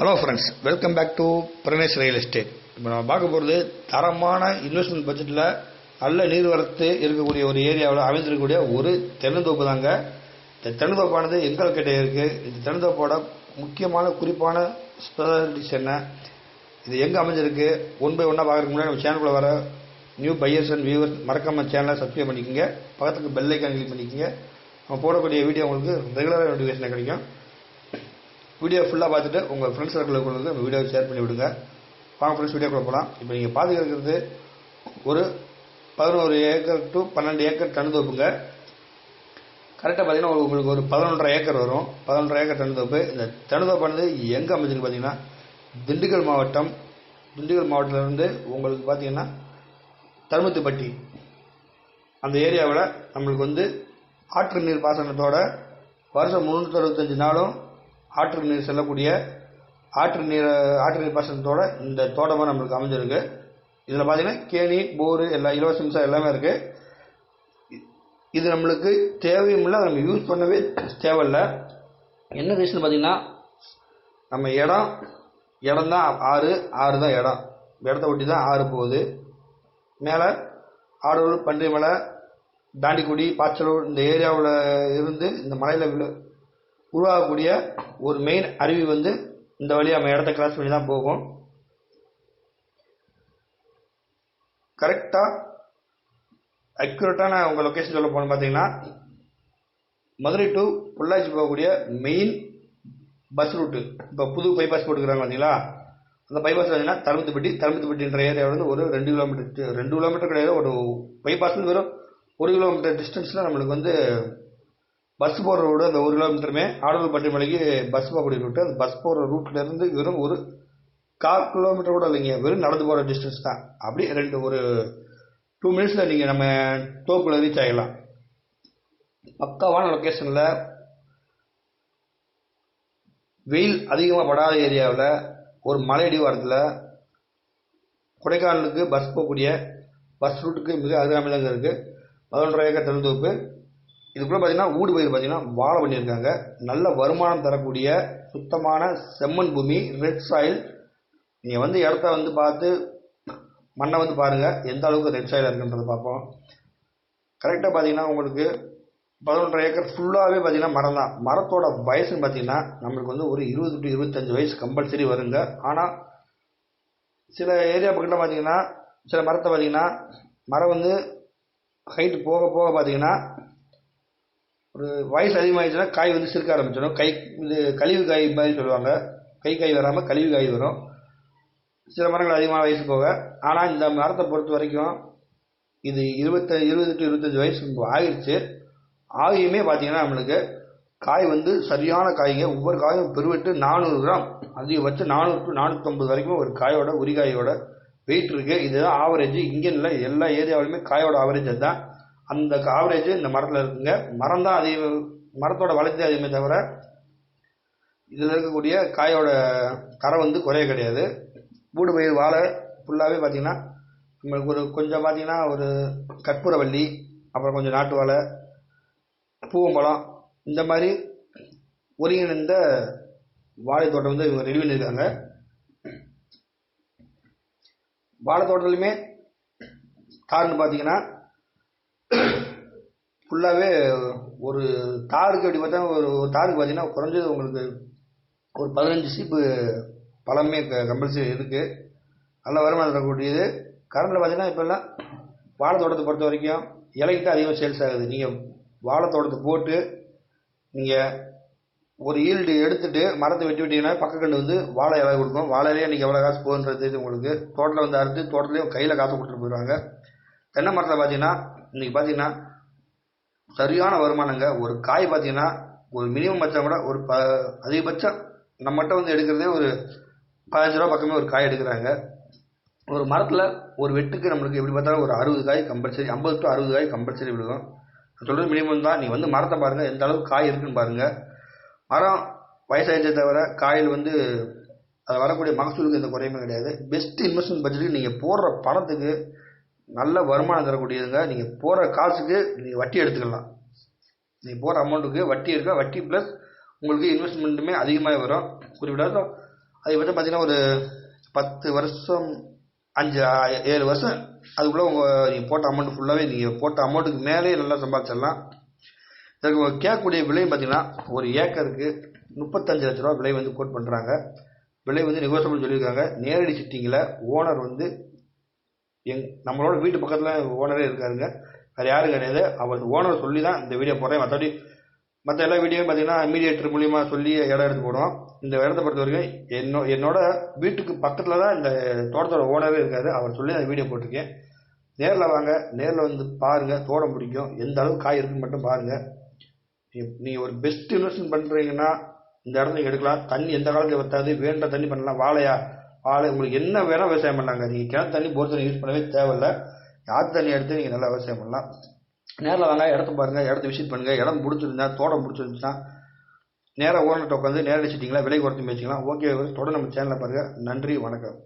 Hello friends welcome back to Pranesh real estate இப்போ நம்ம பார்க்க போகிறது தரமான இன்வெஸ்ட்மெண்ட் பட்ஜெட்டில் நல்ல நீர்வரத்து இருக்கக்கூடிய ஒரு ஏரியாவில் அமைந்திருக்கக்கூடிய ஒரு தென்னந்தோப்பு தாங்க. இந்த தென்னந்தோப்பானது எங்கள் கிட்டே இருக்குது இந்த தென்னந்தோப்போட முக்கியமான குறிப்பான ஸ்பெஷாலிட்டிஸ் என்ன? இது எங்கே அமைஞ்சிருக்கு? ஒன் பை ஒன்னாக பார்க்குறதுக்கு முன்னாடி நம்ம சேனலுக்குள்ளே வர நியூ பையர்ஸ் அண்ட் வியூவர்ஸ் மறக்காம சேனலை சப்ஸ்கிரைப் பண்ணிக்கோங்க. பக்கத்துக்கு பெல் ஐக்கான் கிளிக் பண்ணிக்கோங்க. நம்ம போடக்கூடிய வீடியோ உங்களுக்கு ரெகுலராக நோட்டிஃபிகேஷன் கிடைக்கும். வீடியோ ஃபுல்லாக பார்த்துட்டு உங்கள் ஃப்ரெண்ட்ஸ் சர்க்கிளுக்கு வந்து அந்த வீடியோவை ஷேர் பண்ணி விடுங்க. வாங்க ஃப்ரெண்ட்ஸ் வீடியோக்குள்ள போகலாம் இப்போ நீங்கள் பார்த்துக்கிறது ஒரு பதினோரு ஏக்கர் டு பன்னெண்டு ஏக்கர் தனுதோப்புங்க கரெக்டாக பார்த்தீங்கன்னா உங்களுக்கு ஒரு பதினொன்றரை ஏக்கர் வரும். பதினொன்றரை ஏக்கர் தனுதோப்பு இந்த தனுதோப்பானது எங்கே அமைஞ்சிருக்கு பார்த்தீங்கன்னா திண்டுக்கல் மாவட்டம். திண்டுக்கல் மாவட்டத்திலேருந்து உங்களுக்கு பார்த்தீங்கன்னா தருமத்துப்பட்டி. அந்த ஏரியாவில் நம்மளுக்கு வந்து ஆற்று நீர் பாசனத்தோட வருஷம் முந்நூற்றி அறுபத்தஞ்சு நாளும் ஆற்று நீர் செல்லக்கூடிய ஆற்று நீர் ஆற்று நீர் பாசனத்தோட இந்த தோட்டமாக நம்மளுக்கு அமைஞ்சிருக்கு. இதில் பார்த்தீங்கன்னா கேணி போரு எல்லா இலவச மின்சாரம் எல்லாமே இருக்குது இது நம்மளுக்கு தேவையும் இல்லை நம்ம யூஸ் பண்ணவே தேவையில்லை. என்ன ரீசன் பார்த்தீங்கன்னா நம்ம இடம் இடம் தான் ஆறு ஆறு தான் இடம். இடத்த ஒட்டி தான் ஆறு போகுது. மேலே ஆடூர் பன்றிமலை தாண்டிக்குடி பாச்சலூர் இந்த ஏரியாவில் இருந்து இந்த மலையில் விழு உருவாகக்கூடிய ஒரு மெயின் அருவி வந்து இந்த வழி நம்ம இடத்த கிராஸ் பண்ணி தான் போகும். கரெக்டாக அக்யூரேட்டான உங்கள் லொக்கேஷன் சொல்ல போகணும் பார்த்தீங்கன்னா மதுரை டு பொள்ளாச்சி போகக்கூடிய மெயின் பஸ் ரூட்டு இப்போ புது பைபாஸ் போட்டுக்கிறாங்க பார்த்தீங்களா அந்த பைபாஸ் பார்த்தீங்கன்னா தருமத்துப்பட்டி தருமத்துப்பட்டின்ற ஏரியாவிலேருந்து ஒரு ரெண்டு கிலோமீட்டர் ரெண்டு கிலோமீட்டர் கிடையாது ஒரு பைபாஸ் வெறும் ஒரு கிலோமீட்டர் டிஸ்டன்ஸில் நம்மளுக்கு வந்து பஸ் போகிற ரோடு அந்த ஒரு கிலோமீட்டருமே ஆடலூர் பட்டிமலைக்கு பஸ் போகக்கூடிய ரூட்டு அந்த பஸ் போகிற ரூட்லேருந்து வெறும் ஒரு கால் கிலோமீட்டர் கூட இல்லைங்க. வெறும் நடந்து போகிற டிஸ்டன்ஸ் தான். அப்படியே ரெண்டு ஒரு டூ மினிட்ஸில் நீங்கள் நம்ம தோப்பில் ரீச் ஆகிடலாம் பக்காவான லொக்கேஷனில் வெயில் அதிகமாக படாத ஏரியாவில் ஒரு மலையடி வாரத்தில் கொடைக்கானலுக்கு பஸ் போகக்கூடிய பஸ் ரூட்டுக்கு மிக அருகாமையில் இருக்குது பதினொன்றரை ஏக்கர் தெருந்தோப்பு இதுக்குள்ள பார்த்தீங்கன்னா ஊடு பயிர் பார்த்தீங்கன்னா வாழை பண்ணியிருக்காங்க. நல்ல வருமானம் தரக்கூடிய சுத்தமான செம்மண் பூமி ரெட் சாயில் நீங்கள் வந்து இடத்த வந்து பார்த்து மண்ணை வந்து பாருங்கள் எந்த அளவுக்கு ரெட் சாயில் இருக்குன்றதை பார்ப்போம். கரெக்டாக பார்த்தீங்கன்னா உங்களுக்கு பதினொன்றரை ஏக்கர் ஃபுல்லாகவே பார்த்தீங்கன்னா மரம் தான். மரத்தோட வயசுன்னு பார்த்தீங்கன்னா நம்மளுக்கு வந்து ஒரு இருபது டு இருபத்தஞ்சு வயசு கம்பல்சரி வருங்க. ஆனால் சில ஏரியா பக்கத்தில் பார்த்தீங்கன்னா சில மரத்தை பார்த்தீங்கன்னா மரம் வந்து ஹைட்டு போக போக பார்த்தீங்கன்னா ஒரு வயசு அதிகமாகிடுச்சுன்னா காய் வந்து சிறுக்க ஆரம்பிச்சிடும். கை இது கழிவு காய் மாதிரி சொல்லுவாங்க. கை காய் வராமல் கழிவு காய் வரும். சில மரங்கள் அதிகமான வயசு போக. ஆனால் இந்த மரத்தை பொறுத்த வரைக்கும் இது இருபத்த இருபது டு இருபத்தஞ்சி வயசு ஆகிடுச்சு. ஆகியுமே பார்த்தீங்கன்னா நம்மளுக்கு காய் வந்து சரியான காய்ங்க. ஒவ்வொரு காயும் பெருவிட்டு நானூறு கிராம். அதிகபட்சம் நானூறு டு நானூற்றம்பது வரைக்கும் ஒரு காயோட உரிகாயோட வெயிட் இருக்குது இதுதான் ஆவரேஜ் இங்கே இல்லை எல்லா ஏரியாவிலுமே காயோட ஆவரேஜ் அதுதான். அந்த ஆவரேஜ் இந்த மரத்தில் இருக்குங்க. மரம் தான் அதிக மரத்தோட வளர்ச்சி அதிகமே தவிர இதில் இருக்கக்கூடிய காயோட கரை வந்து குறைய கிடையாது. வீடு பயிர் வாழை ஃபுல்லாகவே பார்த்தீங்கன்னா நம்மளுக்கு ஒரு கொஞ்சம் பார்த்தீங்கன்னா ஒரு கற்பூரவள்ளி அப்புறம் கொஞ்சம் நாட்டு வாழை பூவம்பழம் இந்த மாதிரி ஒருங்கிணைந்த வாழை தோட்டம் வந்து இவங்க ரெடி பண்ணியிருக்காங்க வாழை தோட்டத்துலையுமே தார்னு பார்த்தீங்கன்னா ஃபுல்லாகவே ஒரு தாருக்கு அப்படி பார்த்தா ஒரு ஒரு தாருக்கு பார்த்தீங்கன்னா குறைஞ்சது உங்களுக்கு ஒரு பதினஞ்சு சீப்பு பழமே கம்பல்சரி இருக்குது நல்ல வருமானம் தரக்கூடியது கரண்டில் பார்த்தீங்கன்னா இப்போல்லாம் வாழை தோட்டத்தை பொறுத்த வரைக்கும் இலைக்கு தான் அதிகமாக சேல்ஸ் ஆகுது. நீங்கள் வாழை தோட்டத்தை போட்டு நீங்கள் ஒரு ஈல்டு எடுத்துட்டு மரத்தை வெட்டி விட்டீங்கன்னா பக்கக்கண்டு வந்து வாழை இலை கொடுக்கும். வாழையிலே இன்றைக்கி எவ்வளோ காசு போகுன்றது தெரியுது உங்களுக்கு. தோட்டத்தில் வந்து அறுத்து தோட்டத்துலேயும் கையில் காசு கொடுத்துட்டு போயிடுவாங்க. தென்னை மரத்தில் பார்த்தீங்கன்னா இன்றைக்கி பார்த்தீங்கன்னா சரியான வருமானங்க. ஒரு காய் பார்த்தீங்கன்னா ஒரு மினிமம் பட்சம் கூட ஒரு ப அதிகபட்சம் நம்மகிட்ட வந்து எடுக்கிறதே ஒரு பதினஞ்சு ரூபா பக்கமே ஒரு காய் எடுக்கிறாங்க. ஒரு மரத்தில் ஒரு வெட்டுக்கு நம்மளுக்கு எப்படி பார்த்தாலும் ஒரு அறுபது காய் கம்பல்சரி ஐம்பது டு அறுபது காய் கம்பல்சரி விழுகும். சொல்கிறது மினிமம் தான். நீ வந்து மரத்தை பாருங்கள் எந்த அளவுக்கு காய் இருக்குன்னு பாருங்கள் மரம் வயசாகிச்சே தவிர காயில் வந்து அது வரக்கூடிய மகசூலுக்கு எந்த குறையுமே கிடையாது. பெஸ்ட் இன்வெஸ்ட்மெண்ட் பட்ஜெட்டுக்கு நீங்கள் போடுற பணத்துக்கு நல்ல வருமானம் தரக்கூடியதுங்க. நீங்கள் போகிற காசுக்கு நீங்கள் வட்டி எடுத்துக்கலாம். நீங்கள் போகிற அமௌண்ட்டுக்கு வட்டி இருக்கா வட்டி ப்ளஸ் உங்களுக்கு இன்வெஸ்ட்மெண்ட்டுமே அதிகமாக வரும். குறிப்பிட்ட அதிகபட்சம் பார்த்தீங்கன்னா ஒரு பத்து வருஷம் அஞ்சு ஏழு வருஷம் அதுக்குள்ளே உங்கள் நீங்கள் போட்ட அமௌண்ட் ஃபுல்லாகவே நீங்கள் போட்ட அமௌண்ட்டுக்கு மேலே நல்லா சம்பாதிச்சிடலாம். இதற்கு கேட்கக்கூடிய விலையும் பார்த்தீங்கன்னா ஒரு ஏக்கருக்கு முப்பத்தஞ்சு லட்ச ரூபா விலை வந்து கோட் பண்ணுறாங்க விலை வந்து நெகோசியபிள் சொல்லியிருக்காங்க. நேரடி சிட்டிங்கில் ஓனர் வந்து எங் நம்மளோட வீட்டு பக்கத்தில் ஓனரே இருக்காருங்க. வேறு யாரும் கிடையாது. அவர் ஓனர் சொல்லி தான் இந்த வீடியோ போடுறேன். மற்றபடி மற்ற எல்லா வீடியோவும் பார்த்தீங்கன்னா மீடியேட்டர் மூலியமாக சொல்லி இடம் எடுத்து போடுவோம். இந்த இடத்த பொறுத்த வரைக்கும் என்னோ என்னோட வீட்டுக்கு பக்கத்தில் தான் இந்த தோட்டத்தோட ஓனரே இருக்காரு. அவர் சொல்லி அந்த வீடியோ போட்டிருக்கேன். நேரில் வாங்க. நேரில் வந்து பாருங்கள் தோட்டம் பிடிக்கும். எந்த அளவுக்கு காய் இருக்குன்னு மட்டும் பாருங்கள் நீங்கள் ஒரு பெஸ்ட் இன்வெஸ்ட்மெண்ட் பண்ணுறீங்கன்னா இந்த இடத்துல எடுக்கலாம். தண்ணி எந்த காலத்துல வத்தாது. வேண்ட தண்ணி பண்ணலாம். வாழையா? வாழை உங்களுக்கு என்ன வேணால் விவசாயம் பண்ணாங்க நீங்கள் கிணத்து தண்ணி போர் தண்ணி யூஸ் பண்ணவே தேவையில்ல. யார் தண்ணி எடுத்து நீங்கள் நல்லா விவசாயம் பண்ணலாம். நேரில் வாங்க இடத்த பாருங்கள் இடத்த விசிட் பண்ணுங்கள் இடம் பிடிச்சிருந்தா தோட்டம் பிடிச்சிருந்துச்சுன்னா நேராக ஓனர்கிட்ட உட்காந்து நேரடி சிட்டிங்களா விலை குறைச்சி பேசிக்கலாம். ஓகே தொடர்ந்து நம்ம சேனலில் பாருங்கள் நன்றி வணக்கம்.